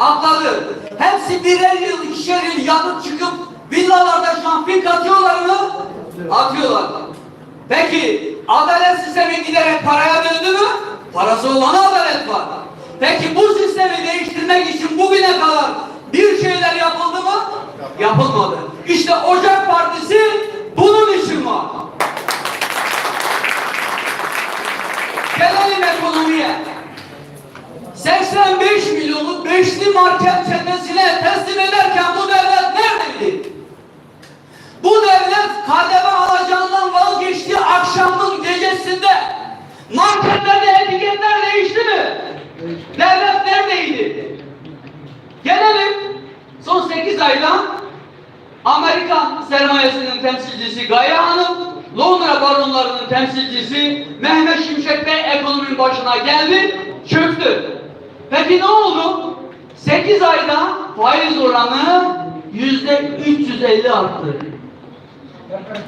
Atladı. Hepsi birer yıl, ikişer yıl yatıp çıkıp villalarda fink atıyorlar mı? Atıyorlar. Peki adalet sistemi giderek paraya döndü mü? Parası olana adalet var. Peki bu sistemi değiştirmek için bugüne kadar bir şeyler yapıldı mı? Yapılmadı. İşte Ocak Partisi bunun için var. Gelelim ekonomiye. 85 milyonu beşli market çetesine teslim ederken bu devlet neredeydi? Bu devlet KDV alacağından vazgeçtiği akşamın gecesinde marketlerde etiketler değişti mi? Devlet neredeydi? Gelelim son 8 ayda Amerikan sermayesinin temsilcisi Gaye Hanım, Londra baronlarının temsilcisi Mehmet Şimşek Bey ekonominin başına geldi, çöktü. Peki ne oldu? 8 ayda faiz oranı yüzde 350 arttı.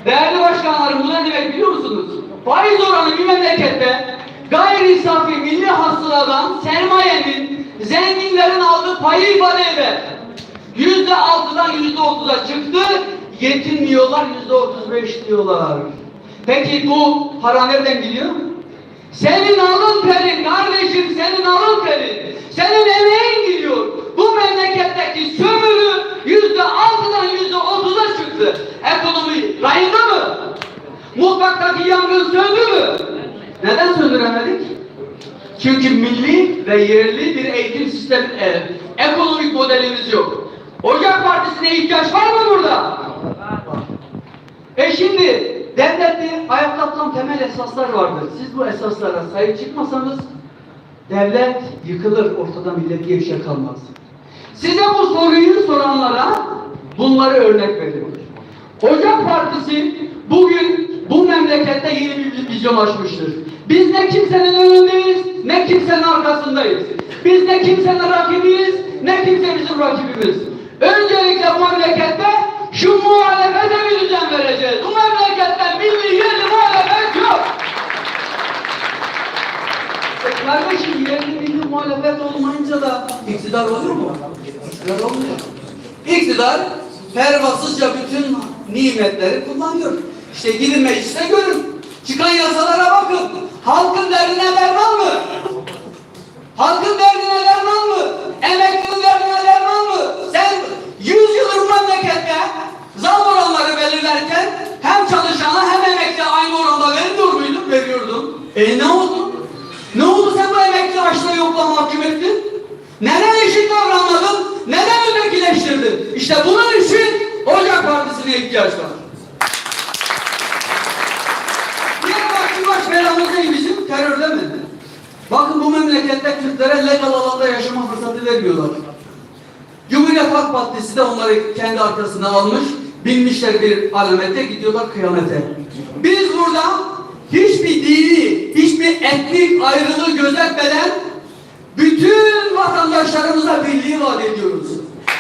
Değerli başkanlarım bu ne demek biliyor musunuz? Faiz oranı bir memlekette gayri safi milli hasıladan sermayenin, zenginlerin aldığı payı ifade eder. Yüzde altıdan yüzde otuza çıktı, yetinmiyorlar yüzde otuz beş diyorlar. Peki bu para nereden geliyor? Senin alın terin kardeşim, senin alın terin, senin emeğin gidiyor. Bu memleketteki sömürü yüzde altıdan yüzde otuza çıktı. Ekonomi rayında mı? Mutfaktaki yangın söndü? Neden söndüremedik? Çünkü milli ve yerli bir eğitim sistemi, e, ekonomik modelimiz yok. Ocak Partisi'ne ihtiyaç var mı burada? E şimdi devlette ayakta tutan temel esaslar vardır. Siz bu esaslara sahip çıkmasanız devlet yıkılır, ortada millet diye bir şey kalmaz. Size bu soruyu soranlara bunları örnek veriyorum. Ocak Partisi bugün bu memlekette yeni bir vizyon açmıştır. Biz ne kimsenin önündeyiz, ne kimsenin arkasındayız. Biz ne kimsenin rakibiyiz, ne kimse bizim rakibimiz. Öncelikle bu memlekette şu muhalefete bir düzen vereceğiz. Bu memlekette milli yerli muhalefet yok. E kardeşim yerli milli muhalefet olmayınca da iktidar oluyor mu? İktidar olmuyor. İktidar pervasızca bütün nimetleri kullanıyor. İşte gidin mecliste görün. Çıkan yasalara bakın. Halkın derdine derman mı? Halkın derdine derman mı? Emeklinin derdine derman mı? Sen 100 yıldır bu memlekette zam oranları belirlerken hem çalışana hem emekli aynı oranda vermiyor muydun? Veriyordun. E ne oldu? Ne oldu sen bu emekli açlığa yokla mahkum ettin? Neden eşit davranmadın? Neden ötekileştirdin? İşte bunun için Ocak Partisi'ne ihtiyaç var. Parti baş belamız ne bizim? Terör değil mi? Bakın bu memlekette Kürtlere legal alanda yaşama fırsatı vermiyorlar. Cumhuriyet Halk Partisi de onları kendi arkasına almış, binmişler bir alamete, gidiyorlar kıyamete. Biz burada hiçbir dini, hiçbir etnik ayrılığı gözetmeden bütün vatandaşlarımıza birliği vaat ediyoruz.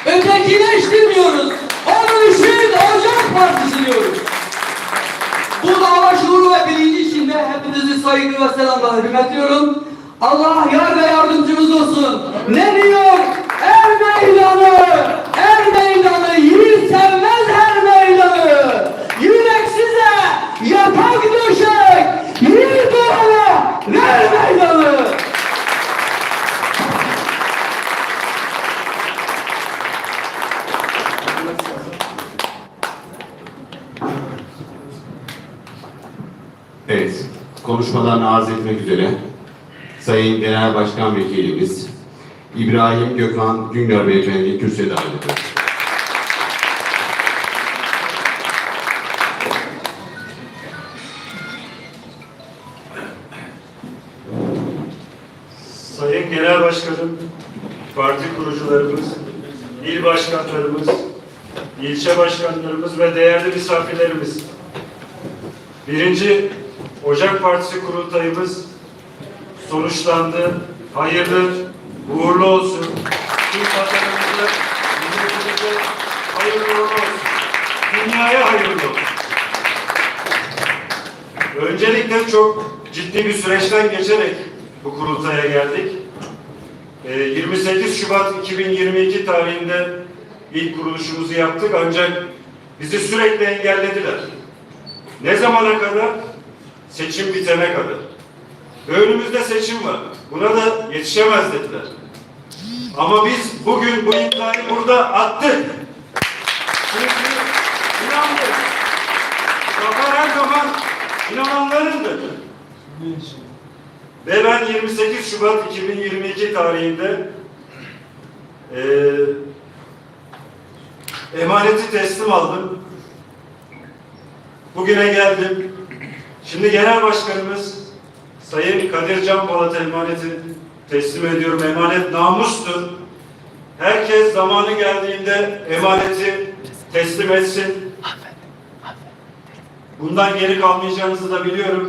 Ötekileştirmiyoruz. Onun için Ocak Partisi diyoruz. Bu dava şuuru ve bilinci içinde hepinizi saygı ve selamla hürmetliyorum. Allah yar ve yardımcımız olsun. Ne diyor? Er meydanı, er meydanı, yiğit sevmez her meydanı. Yürek size yatak döşek, yiğit olana ver meydanı. Evet, konuşmalarını arz etmek üzere Sayın Genel Başkan Vekilimiz İbrahim Gökhan Güngör Beyefendi kürsüye davet ediyoruz. Sayın Genel Başkanım, parti kurucularımız, il başkanlarımız, ilçe başkanlarımız ve değerli misafirlerimiz. Birinci Ocak Partisi kurultayımız sonuçlandı. Hayırlı, uğurlu olsun. Tüm vatanımıza, milletimize hayırlı olsun. Dünyaya hayırlı olsun. Öncelikle çok ciddi bir süreçten geçerek bu kurultaya geldik. Ee, 28 Şubat 2022 tarihinde ilk kuruluşumuzu yaptık ancak bizi sürekli engellediler. Ne zamana kadar? Seçim bitene kadar. Önümüzde seçim var. Buna da yetişemez dediler. Ama biz bugün bu imzayı burada attık. Çünkü inandık. Zafer her zaman inananlarındır. Ve ben 28 Şubat 2022 tarihinde eee emaneti teslim aldım. Bugüne geldim. Şimdi Genel Başkanımız Sayın Kadir Can Polat emaneti teslim ediyorum. Emanet namustur. Herkes zamanı geldiğinde emaneti teslim etsin. Bundan geri kalmayacağınızı da biliyorum.